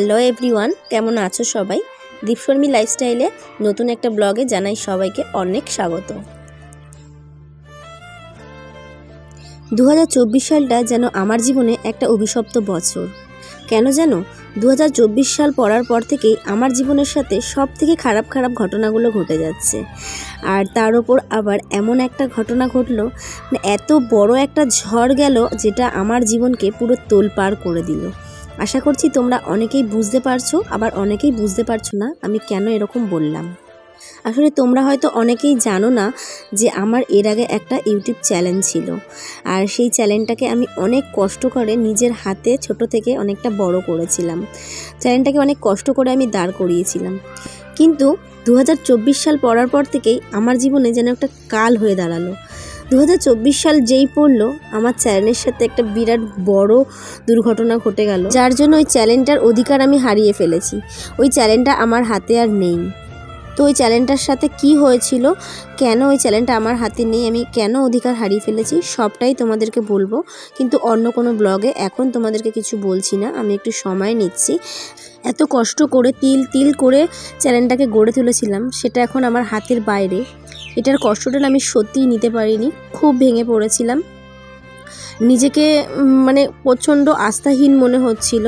Hello everyone, কেমন আছো সবাই? দীপশর্মী লাইফস্টাইলে নতুন একটা ব্লগে জানাই সবাইকে অনেক স্বাগত। দু হাজার চব্বিশ সালটা যেন আমার জীবনে একটা অভিশপ্ত বছর। কেন জানো? দু সাল পড়ার পর থেকেই আমার জীবনের সাথে সব থেকে খারাপ খারাপ ঘটনাগুলো ঘটে যাচ্ছে। আর তার ওপর আবার এমন একটা ঘটনা ঘটলো মানে এত বড় একটা ঝড় গেল, যেটা আমার জীবনকে পুরো তোলপাড় করে দিল। আশা করছি তোমরা অনেকেই বুঝতে পারছ, আবার অনেকেই বুঝতে পারছ না আমি কেন এরকম বললাম। আসলে তোমরা হয়তো অনেকেই জানো না যে আমার এর আগে একটা ইউটিউব চ্যানেল ছিল, আর সেই চ্যানেলটাকে আমি অনেক কষ্ট করে নিজের হাতে ছোট থেকে অনেকটা বড় করেছিলাম। চ্যানেলটাকে অনেক কষ্ট করে আমি দাঁড় করিয়েছিলাম। কিন্তু দু হাজার চব্বিশ সাল পড়ার পর থেকেই আমার জীবনে যেন একটা কাল হয়ে দাঁড়াল। দু হাজার চব্বিশ সাল যেই পড়ল, আমার চ্যানেলের সাথে একটা বিরাট বড় দুর্ঘটনা ঘটে গেল। যার জন্য ওই চ্যানেলটার অধিকার আমি হারিয়ে ফেলেছি। ওই চ্যানেলটা আমার হাতে আর নেই। তো ওই চ্যানেলটার সাথে কি হয়েছিল? কেন ওই চ্যানেলটা আমার হাতে নেই? আমি কেন অধিকার হারিয়ে ফেলেছি? সবটাই তোমাদেরকে বলব। কিন্তু অন্য কোনো ব্লগে এখন তোমাদেরকে কিছু বলছি না। আমি একটু সময় নিচ্ছি। এত কষ্ট করে তিল তিল করে চ্যানেলটাকে গড়ে তুলেছিলাম, সেটা এখন আমার হাতের বাইরে। এটার কষ্টটা আমি সত্যিই নিতে পারিনি। খুব ভেঙে পড়েছিলাম। নিজেকে মানে প্রচণ্ড আস্থাহীন মনে হচ্ছিল।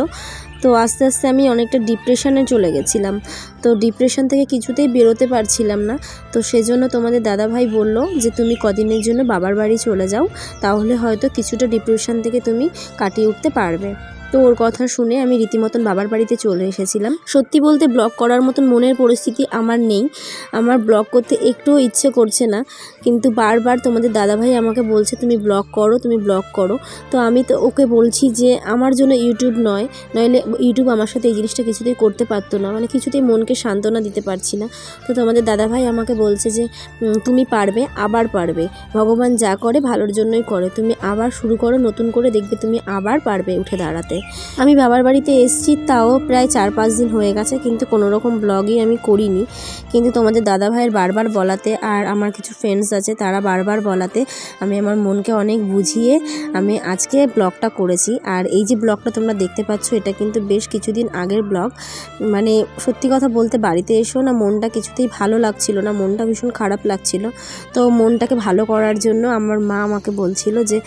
তো আস্তে আস্তে আমি অনেকটা ডিপ্রেশনে চলে গেছিলাম। তো ডিপ্রেশন থেকে কিছুতেই বেরোতে পারছিলাম না। তো সেজন্য তোমাদের দাদাভাই বলল যে, তুমি কদিনের জন্য বাবার বাড়ি চলে যাও। তাহলে হয়তো কিছুটা ডিপ্রেশন থেকে তুমি কাটিয়ে উঠতে পারবে। তো ওর কথা শুনে আমি রীতিমতন বাবার বাড়িতে চলে এসেছিলাম। সত্যি বলতে ব্লগ করার মতন মনের পরিস্থিতি আমার নেই। আমার ব্লগ করতে একটুও ইচ্ছে করছে না। কিন্তু বারবার তোমাদের দাদাভাই আমাকে বলছে, তুমি ব্লগ করো, তুমি ব্লগ করো। তো আমি তো ওকে বলছি যে, আমার জন্য ইউটিউব নয়, নইলে ইউটিউব আমার সাথে এই জিনিসটা কিছুতেই করতে পারতো না। মানে কিছুতেই মনকে সান্ত্বনা দিতে পারছি না। তো তোমাদের দাদাভাই আমাকে বলছে যে তুমি পারবে, আবার পারবে। ভগবান যা করে, ভালোর জন্যই করে। তুমি আবার শুরু করো, নতুন করে দেখবে তুমি আবার পারবে উঠে দাঁড়াতে। আমি বাবার বাড়িতে এসেছি, তাও প্রায় চার পাঁচ দিন হয়ে গেছে, কিন্তু কোনো রকম ব্লগই আমি করিনি। কিন্তু তোমাদের দাদা ভাইয়ের বারবার বলাতে আর আমার কিছু ফ্রেন্ডস আছে, তারা বারবার বলাতে আমি আমার মনকে অনেক বুঝিয়ে আমি আজকে ব্লগটা করেছি। আর এই যে ব্লগটা তোমরা দেখতে পাচ্ছ, এটা কিন্তু বেশ কিছুদিন আগের ব্লগ মানে সত্যি কথা বলতে বাড়িতে এসেও না, মনটা কিছুতেই ভালো লাগছিল না, মনটা ভীষণ খারাপ লাগছিল। তো মনটাকে ভালো করার জন্য আমার মা আমাকে বলছিল যে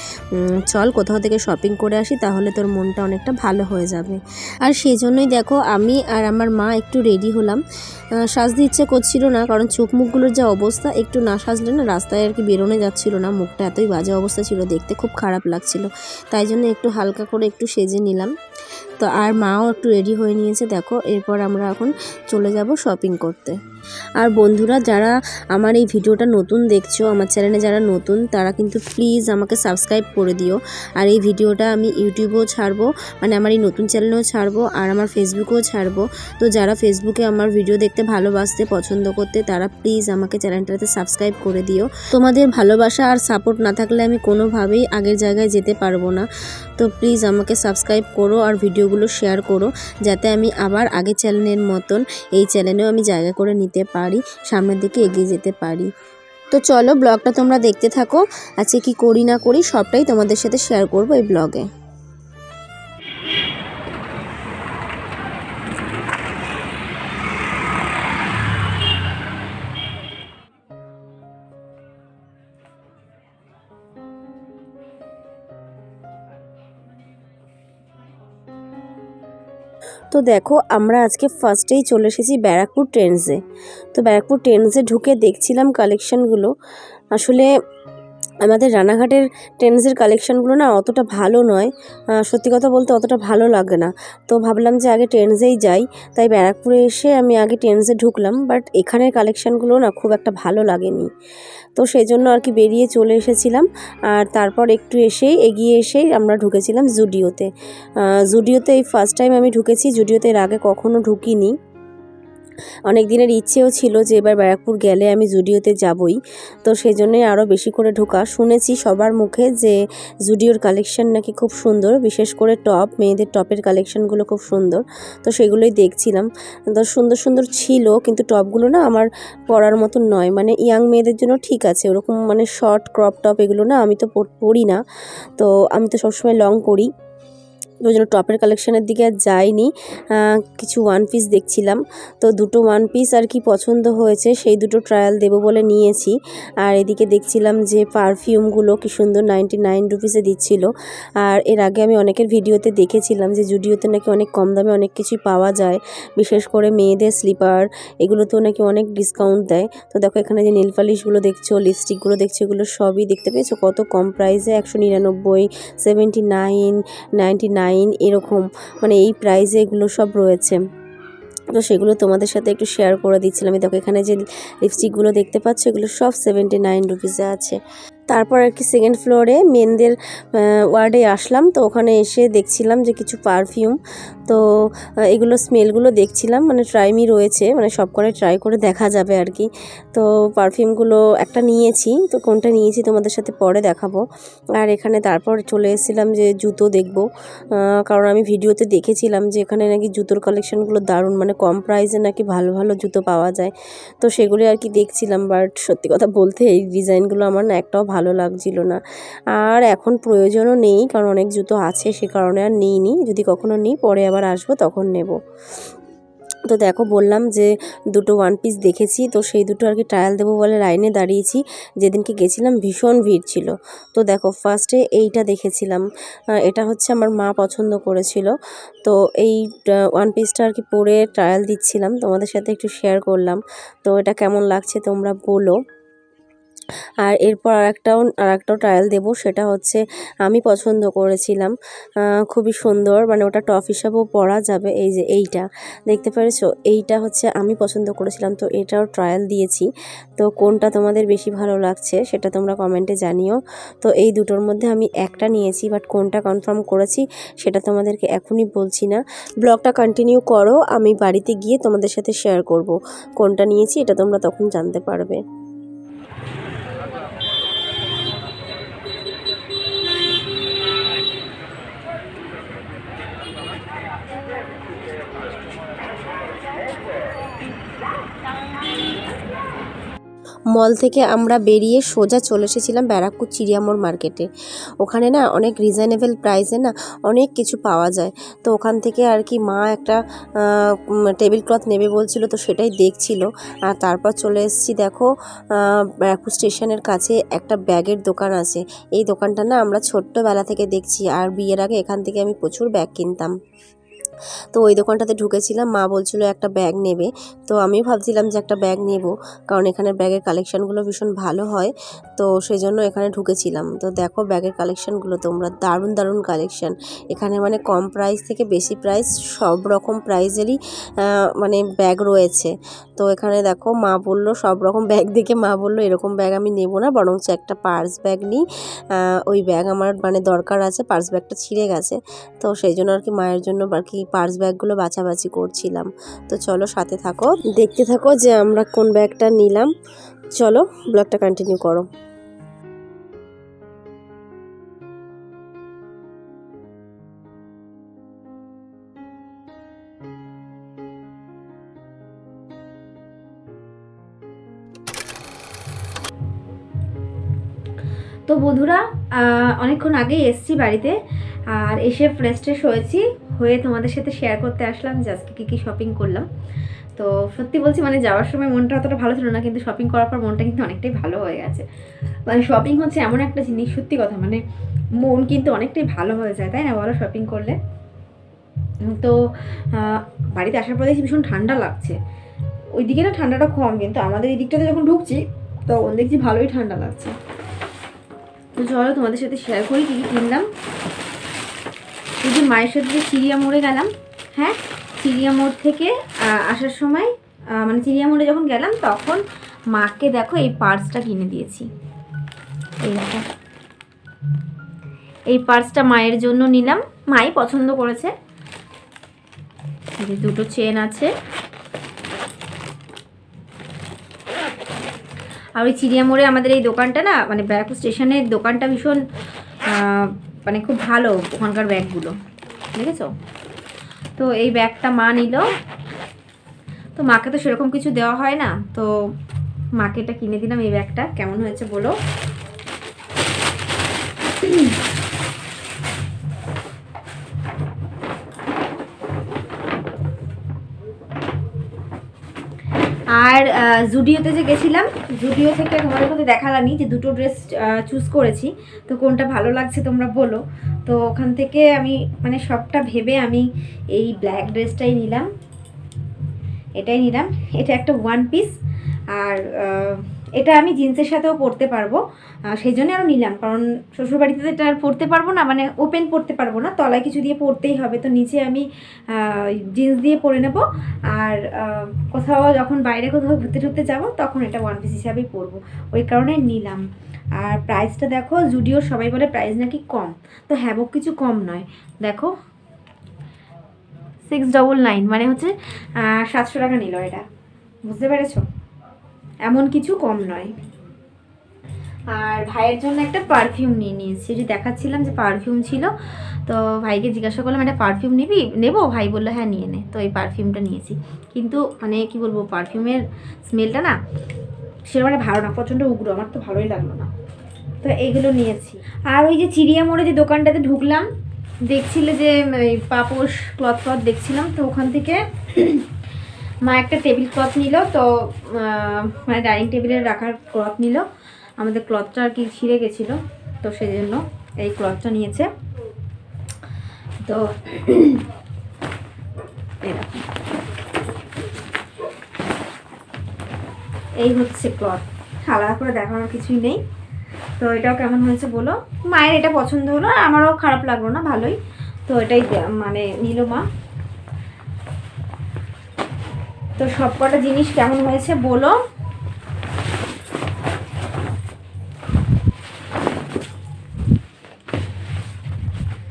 চল কোথাও থেকে শপিং করে আসি, তাহলে তোর মনটা অনেকটা ভালো হয়ে যাবে। আর সেই জন্যই দেখো আমি আর আমার মা একটু রেডি হলাম। সাজতে ইচ্ছে করছিল না, কারণ চোখ মুখগুলোর যা অবস্থা, একটু না সাজলে না রাস্তায় আর কি বেরোনো যাচ্ছিল না। মুখটা এতই বাজে অবস্থা ছিল, দেখতে খুব খারাপ লাগছিল। তাই জন্য একটু হালকা করে একটু সেজে নিলাম। তো আর মাও একটু রেডি হয়ে নিয়েছে, দেখো। এরপর আমরা এখন চলে যাব শপিং করতে। আর বন্ধুরা, যারা আমার এই ভিডিওটা নতুন দেখছ, আমার চ্যানেলে যারা নতুন, তারা কিন্তু প্লিজ আমাকে সাবস্ক্রাইব করে দিও। আর এই ভিডিওটা আমি ইউটিউবেও ছাড়বো মানে আমার এই নতুন চ্যানেলেও ছাড়বো, আর আমার ফেসবুকেও ছাড়বো। তো যারা ফেসবুকে আমার ভিডিও দেখতে ভালোবাসতে, পছন্দ করতে, তারা প্লিজ আমাকে চ্যানেলটাতে সাবস্ক্রাইব করে দিও। তোমাদের ভালোবাসা আর সাপোর্ট না থাকলে আমি কোনোভাবেই আগের জায়গায় যেতে পারব না। তো প্লিজ আমাকে সাবস্ক্রাইব করো আর ভিডিওগুলো শেয়ার করো, যাতে আমি আবার আগের চ্যানেলের মতন এই চ্যানেলেও আমি জায়গা করে নিতে পারি, সামনের দিকে এগিয়ে যেতে পারি। তো চলো ব্লগটা তোমরা দেখতে থাকো। আজকে কি করি না করি সবটাই তোমাদের সাথে শেয়ার করব এই ব্লগে তো দেখো, আমরা আজকে ফার্স্টেই চলে এসেছি ব্যারাকপুর ট্রেন্ডসে তো ব্যারাকপুর ট্রেন্ডসে ঢুকে দেখছিলাম কালেকশানগুলো আসলে আমাদের রানাঘাটের ট্রেন্ডসের কালেকশানগুলো না অতটা ভালো নয়। সত্যি কথা বলতে অতটা ভালো লাগে না। তো ভাবলাম যে আগে ট্রেন্ডসেই যাই। তাই ব্যারাকপুরে এসে আমি আগে ট্রেন্ডসে ঢুকলাম বাট এখানের কালেকশানগুলো না খুব একটা ভালো লাগেনি। তো সেই জন্য আর কি বেরিয়ে চলে এসেছিলাম। আর তারপর একটু এসেই, এগিয়ে এসেই আমরা ঢুকেছিলাম জুডিওতে। জুডিওতে এই ফার্স্ট টাইম আমি ঢুকেছি। জুডিওতে এর আগে কখনো ঢুকিনি। অনেক দিনের ইচ্ছেও ছিল যে এবার ব্যারাকপুর গেলে আমি জুডিওতে যাবই। তো সেই জন্যই আরও বেশি করে ঢোকা। শুনেছি সবার মুখে যে জুডিওর কালেকশন নাকি খুব সুন্দর, বিশেষ করে টপ, মেয়েদের টপের কালেকশনগুলো খুব সুন্দর। তো সেগুলোই দেখছিলাম। তো সুন্দর সুন্দর ছিল, কিন্তু টপগুলো না আমার পরার মতন নয়। মানে ইয়াং মেয়েদের জন্য ঠিক আছে, ওরকম মানে শর্ট ক্রপ টপ এগুলো না আমি তো পর- না। তো আমি তো সবসময় লং পরি। ওই জন্য টপের কালেকশানের দিকে আর যাইনি। কিছু ওয়ান পিস দেখছিলাম। তো দুটো ওয়ান পিস আর কি পছন্দ হয়েছে, সেই দুটো ট্রায়াল দেবো বলে নিয়েছি। আর এদিকে দেখছিলাম যে পারফিউমগুলো কি সুন্দর নাইনটি নাইন রুপিসে দিচ্ছিল। আর এর আগে আমি অনেকের ভিডিওতে দেখেছিলাম যে জুডিওতে নাকি অনেক কম দামে অনেক কিছুই পাওয়া যায়, বিশেষ করে মেয়েদের স্লিপার এগুলোতেও নাকি অনেক ডিসকাউন্ট দেয়। তো দেখো এখানে যে নেল পালিশগুলো দেখছ লিপস্টিকগুলো দেখছ, এগুলো সবই দেখতে পেয়েছ। কত কম প্রাইসে একশো নিরানব্বই সেভেন্টি নাইন নাইনটি নাইন এরকম মানে এই প্রাইজে এগুলো সব রয়েছে। তো সেগুলো তোমাদের সাথে একটু শেয়ার করে দিচ্ছিলাম। দেখো এখানে যে লিপস্টিকগুলো দেখতে পাচ্ছ, এগুলো সব সেভেন্টি নাইন রুপিসে আছে। তারপর আর কি সেকেন্ড ফ্লোরে মেনদের ওয়ার্ডে আসলাম। তো ওখানে এসে দেখছিলাম যে কিছু পারফিউম তো এগুলো স্মেলগুলো দেখছিলাম। মানে ট্রাইমি রয়েছে। মানে সব করে ট্রাই করে দেখা যাবে আর কি। তো পারফিউমগুলো একটা নিয়েছি। তো কোনটা নিয়েছি তোমাদের সাথে পরে দেখাবো। আর এখানে তারপর চলে এসেছিলাম যে জুতো দেখব। কারণ আমি ভিডিওতে দেখেছিলাম যে এখানে নাকি জুতোর কালেকশানগুলো দারুণ। মানে কম প্রাইসে নাকি ভালো ভালো জুতো পাওয়া যায়। তো সেগুলি আর কি দেখছিলাম। বাট সত্যি কথা বলতে এই ডিজাইনগুলো আমার না একটাও ভালো লাগছিল না। আর এখন প্রয়োজনও নেই, কারণ অনেক জুতো আছে, সে কারণে আর নিইনি। যদি কখনো নিই, পরে আবার আসব, তখন নেব। তো দেখো, বললাম যে দুটো ওয়ান পিস দেখেছি, তো সেই দুটো আর কি ট্রায়াল দেবো বলে লাইনে দাঁড়িয়েছি। যেদিনকে গেছিলাম, ভীষণ ভিড় ছিল। তো দেখো ফার্স্টে এইটা দেখেছিলাম। এটা হচ্ছে আমার মা পছন্দ করেছিল। তো এই ওয়ান পিসটা আর কি পরে ট্রায়াল দিচ্ছিলাম। তোমাদের সাথে একটু শেয়ার করলাম। তো এটা কেমন লাগছে তোমরা বলো। আর এরপর আরেকটাও আরেকটাও ট্রায়াল দেবো, সেটা হচ্ছে আমি পছন্দ করেছিলাম। খুবই সুন্দর মানে ওটা টপ হিসাবেও পরা যাবে, এই যে এইটা। দেখতে পেরেছ? এইটা হচ্ছে আমি পছন্দ করেছিলাম, তো এটাও ট্রায়াল দিয়েছি। তো কোনটা তোমাদের বেশি ভালো লাগছে সেটা তোমরা কমেন্টে জানিও। তো এই দুটোর মধ্যে আমি একটা নিয়েছি বাট কোনটা কনফার্ম করেছি সেটা তোমাদেরকে এখনই বলছি না। ব্লগটা কন্টিনিউ করো, আমি বাড়িতে গিয়ে তোমাদের সাথে শেয়ার করব। কোনটা নিয়েছি এটা তোমরা তখন জানতে পারবে। মল থেকে আমরা বেরিয়ে সোজা চলে এসেছিলাম ব্যারাকপুর চিড়িয়ামোড় মার্কেটে। ওখানে না অনেক রিজনেবল প্রাইসে না অনেক কিছু পাওয়া যায়। তো ওখান থেকে আর কি মা একটা টেবিল ক্লথ নেবে বলছিল তো সেটাই দেখছিল। আর তারপর চলে এসেছি দেখো ব্যারাকপুর স্টেশনের কাছে একটা ব্যাগের দোকান আছে। এই দোকানটা না আমরা ছোট্টবেলা থেকে দেখছি আর বিয়ের আগে এখান থেকে আমি প্রচুর ব্যাগ কিনতাম। তো ওই দোকানটাতে ঢুকেছিলাম, মা বলছিল একটা ব্যাগ নেবে। তো আমিও ভাবছিলাম যে একটা ব্যাগ নেব, কারণ এখানে ব্যাগের কালেকশানগুলো ভীষণ ভালো হয়। তো সেই জন্য এখানে ঢুকেছিলাম। তো দেখো ব্যাগের কালেকশানগুলো তোমরা দারুণ দারুণ কালেকশান এখানে মানে কম প্রাইস থেকে বেশি প্রাইস সব রকম প্রাইজেরই মানে ব্যাগ রয়েছে। তো এখানে দেখো মা বলল, সব রকম ব্যাগ দেখে মা বলল, এরকম ব্যাগ আমি নেব না, বরঞ্চ একটা পার্স ব্যাগ নিই। ওই ব্যাগ আমার মানে দরকার আছে পার্স ব্যাগটা ছিঁড়ে গেছে। তো সেই জন্য আর কি মায়ের জন্য আর কি পার্স ব্যাগগুলো বাছাবাছি করছিলাম। তো চলো সাথে থাকো। দেখতে থাকো যে আমরা কোন ব্যাগটা নিলাম। চলো ব্লগটা কন্টিনিউ করো। তো বন্ধুরা আহ, অনেকক্ষণ আগেই এসছি বাড়িতে। আর এসে ফ্রেশ ট্রেশ হয়েছি, হয়ে তোমাদের সাথে শেয়ার করতে আসলাম যে আজকে কী কী শপিং করলাম। তো সত্যি বলছি মানে যাওয়ার সময় মনটা অতটা ভালো ছিল না, কিন্তু শপিং করার পর মনটা কিন্তু অনেকটাই ভালো হয়ে গেছে। মানে শপিং হচ্ছে এমন একটা জিনিস, সত্যি কথা মানে মন কিন্তু অনেকটাই ভালো হয়ে যায়, তাই না বলো শপিং করলে? তো বাড়িতে আসার পর দেখছি ভীষণ ঠান্ডা লাগছে। ওইদিকে না ঠান্ডাটা কম, কিন্তু আমাদের এই দিকটাতে যখন ঢুকছি, তখন দেখছি ভালোই ঠান্ডা লাগছে। তো চলো তোমাদের সাথে শেয়ার করি কী কী কিনলাম। এই যে মায়ের সাথে যে চিড়িয়া মোড়ে গেলাম হ্যাঁ চিড়িয়া মোড় থেকে আসার সময় মানে চিড়িয়া মোড়ে যখন গেলাম, তখন মাকে দেখো এই পার্সটা কিনে দিয়েছি। এই দেখো। এই পার্সটা মায়ের জন্য নিলাম। মাই পছন্দ করেছে। দুটো চেন আছে। আর ওই চিড়িয়া মোড়ে আমাদের এই দোকানটা না মানে ব্যারাকপুর স্টেশনের দোকানটা ভীষণ মানে খুব ভালো ওখানকার ব্যাগগুলো, দেখেছ? তো এই ব্যাগটা মা নিল। তো মাকে তো সেরকম কিছু দেওয়া হয় না, তো মাকে এটা কিনে দিলাম এই ব্যাগটা, কেমন হয়েছে বলো? আর জুডিওতে যে গেছিলাম, জুডিও থেকে তোমাদের মধ্যে দেখালামই যে দুটো ড্রেস চুজ করেছি। তো কোনটা ভালো লাগছে তোমরা বলো। তো ওখান থেকে আমি মানে সবটা ভেবে আমি এই ব্ল্যাক ড্রেসটাই নিলাম। এটাই নিলাম। এটা একটা ওয়ান পিস আর এটা আমি জিন্সের সাথেও পরতে পারব। সেই জন্য আরও নিলাম। কারণ শ্বশুরবাড়িতে তো এটা পরতে পারব না মানে ওপেন পরতে পারব না। তলায় কিছু দিয়ে পরতেই হবে। তো নিচে আমি জিন্স দিয়ে পরে নেব। আর কোথাও যখন বাইরে কোথাও ঘুরতে টুরতে যাব, তখন এটা ওয়ান পিস হিসাবেই পরবো। ওই কারণে নিলাম। আর প্রাইসটা দেখো জুডিওর সবাই বলে প্রাইস নাকি কম। তো হ্যাবক কিছু কম নয়। দেখো। সিক্স ডবল নাইন মানে হচ্ছে সাতশো টাকা নিল এটা। বুঝতে পেরেছ? এমন কিছু কম নয়। আর ভাইয়ের জন্য একটা পারফিউম নিয়ে নিয়েছি। যে দেখাচ্ছিলাম যে পারফিউম ছিল, তো ভাইকে জিজ্ঞাসা করলাম একটা পারফিউম নিবি? নেব। ভাই বলল হ্যাঁ নিয়ে নে। তো এই পারফিউমটা নিয়েছি। কিন্তু মানে কি বলব পারফিউমের স্মেলটা না সেরকম একটা ভালো না, প্রচণ্ড উগ্র। আমার তো ভালোই লাগল না। তো এইগুলো নিয়েছি। আর ওই যে চিড়িয়া মোড়ে যে দোকানটাতে ঢুকলাম, দেখছিলে যে পাপোশ ক্লথ ক্লথ দেখছিলাম, তো ওখান থেকে মা একটা টেবিল ক্লথ নিল, তো মানে ডাইনিং টেবিলে রাখার ক্লথ নিল। আমাদের ক্লথটা আর কি ছিঁড়ে গেছিল, তো সেই জন্য এই ক্লথটা নিয়েছে। তো, এই হচ্ছে ক্লথ আলাদা করে দেখানোর কিছুই নেই। তো এটাও কেমন হয়েছে বলো? মায়ের এটা পছন্দ হলো আমারও খারাপ লাগল না, ভালোই। তো এটাই মানে নিল মা। তো সব কটা জিনিস কেমন হয়েছে বলো?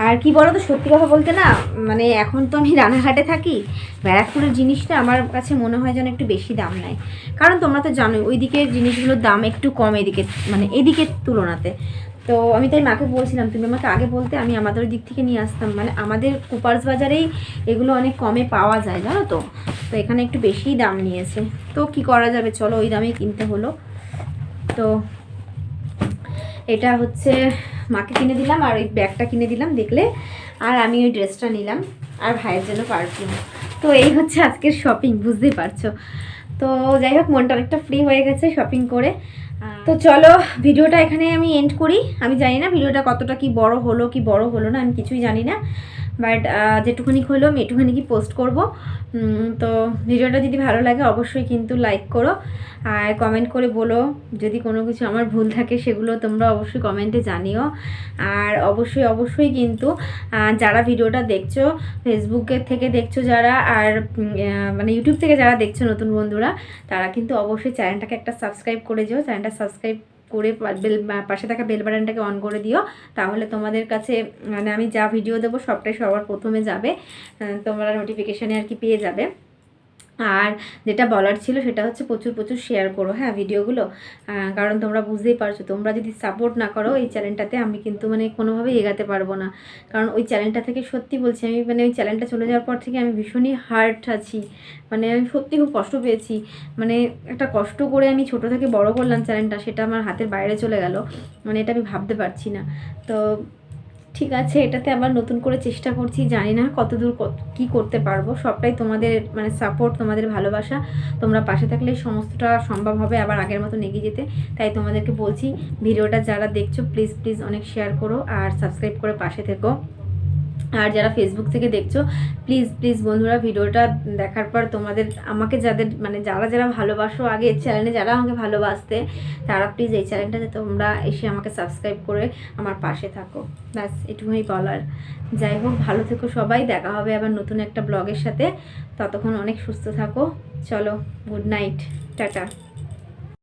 আর কি বলো তো, সত্যি কথা বলতে না মানে এখন তো আমি রানাঘাটে থাকি, ব্যারাকপুরের জিনিসটা আমার কাছে মনে হয় যেন একটু বেশি দাম নেয়। কারণ তোমরা তো জানোই ওইদিকে জিনিসগুলোর দাম একটু কম এদিকে মানে এদিকের তুলনাতে। তো আমি তাই মাকে বলছিলাম, তুমি আমাকে আগে বলতে আমি আমাদের দিক থেকে নিয়ে আসতাম। মানে আমাদের কুপার্স বাজারেই এগুলো অনেক কমে পাওয়া যায়, জানো তো? তো এখানে একটু বেশিই দাম নিয়েছে। তো কি করা যাবে? চলো ওই দামেই কিনতে হলো। তো এটা হচ্ছে, মাকে কিনে দিলাম আর ওই ব্যাগটা কিনে দিলাম দেখলে। আর আমি ওই ড্রেসটা নিলাম আর ভাইয়ের জন্য পারফিউম। তো এই হচ্ছে আজকের শপিং বুঝতেই পারছ? তো যাই হোক, মনটা অনেকটা ফ্রি হয়ে গেছে শপিং করে। তো চলো, ভিডিওটা এখানে আমি এন্ড করি। আমি জানি না ভিডিওটা কতটা কি বড় হলো, কি বড় হলো না, আমি কিছুই জানি না। বাট যেটুকুনি হলো আমি একটুখানি কি পোস্ট করব। তো ভিডিওটা যদি ভালো লাগে অবশ্যই কিন্তু লাইক করো। আর কমেন্ট করে বলো যদি কোনো কিছু আমার ভুল থাকে সেগুলো তোমরা অবশ্যই কমেন্টে জানিও। আর অবশ্যই অবশ্যই কিন্তু যারা ভিডিওটা দেখছ ফেসবুকের থেকে দেখছ যারা আর মানে ইউটিউব থেকে যারা দেখছ নতুন বন্ধুরা, তারা কিন্তু অবশ্যই চ্যানেলটাকে একটা সাবস্ক্রাইব করে যেও। চ্যানেলটা সাবস্ক্রাইব করে বেল পাশে থাকা বেল বাটনটাকে অন করে দিও। তাহলে তোমাদের কাছে মানে আমি যা ভিডিও দেবো সবটাই সবার প্রথমে যাবে। তোমরা নোটিফিকেশানে আর কি পেয়ে যাবে। আর যেটা বলার ছিল সেটা হচ্ছে প্রচুর প্রচুর শেয়ার করো হ্যাঁ ভিডিওগুলো কারণ তোমরা বুঝতেই পারছ, তোমরা যদি সাপোর্ট না করো এই চ্যানেলটাতে আমি কিন্তু মানে কোনোভাবেই এগাতে পারব না। কারণ ওই চ্যানেলটা থেকে সত্যি বলছি, আমি মানে ওই চ্যানেলটা চলে যাওয়ার পর থেকে আমি ভীষণই হার্ট আছি। মানে আমি সত্যি খুব কষ্ট পেয়েছি। মানে একটা কষ্ট করে আমি ছোট থেকে বড় করলাম চ্যানেলটা সেটা আমার হাতের বাইরে চলে গেল। মানে এটা আমি ভাবতে পারছি না। তো ঠিক আছে, এটাতে আবার নতুন করে চেষ্টা করছি, জানি না কতদূর কত- কি করতে পারব। সবটাই তোমাদের মানে সাপোর্ট তোমাদের ভালোবাসা। তোমরা পাশে থাকলে সমস্তটা সম্ভব হবে আবার আগের মতো এগিয়ে যেতে। তাই তোমাদেরকে বলছি, ভিডিওটা যারা দেখছ প্লিজ প্লিজ অনেক শেয়ার করো আর সাবস্ক্রাইব করে পাশে থেকো। আর যারা ফেসবুক থেকে দেখছ প্লিজ প্লিজ বন্ধুরা ভিডিওটা দেখার পর তোমাদের, আমাকে যাদের মানে যারা যারা ভালোবাসো আগে চ্যানেলে যারা আমাকে ভালোবাসতে, তারা প্লিজ এই চ্যানেলটাতে তোমরা এসে আমাকে সাবস্ক্রাইব করে আমার পাশে থাকো। ব্যাস, এটুকুই বলার। যাই হোক, ভালো থেকো সবাই, দেখা হবে আবার নতুন একটা ব্লগের সাথে। ততক্ষণ অনেক সুস্থ থাকো। চলো গুড নাইট টাটা।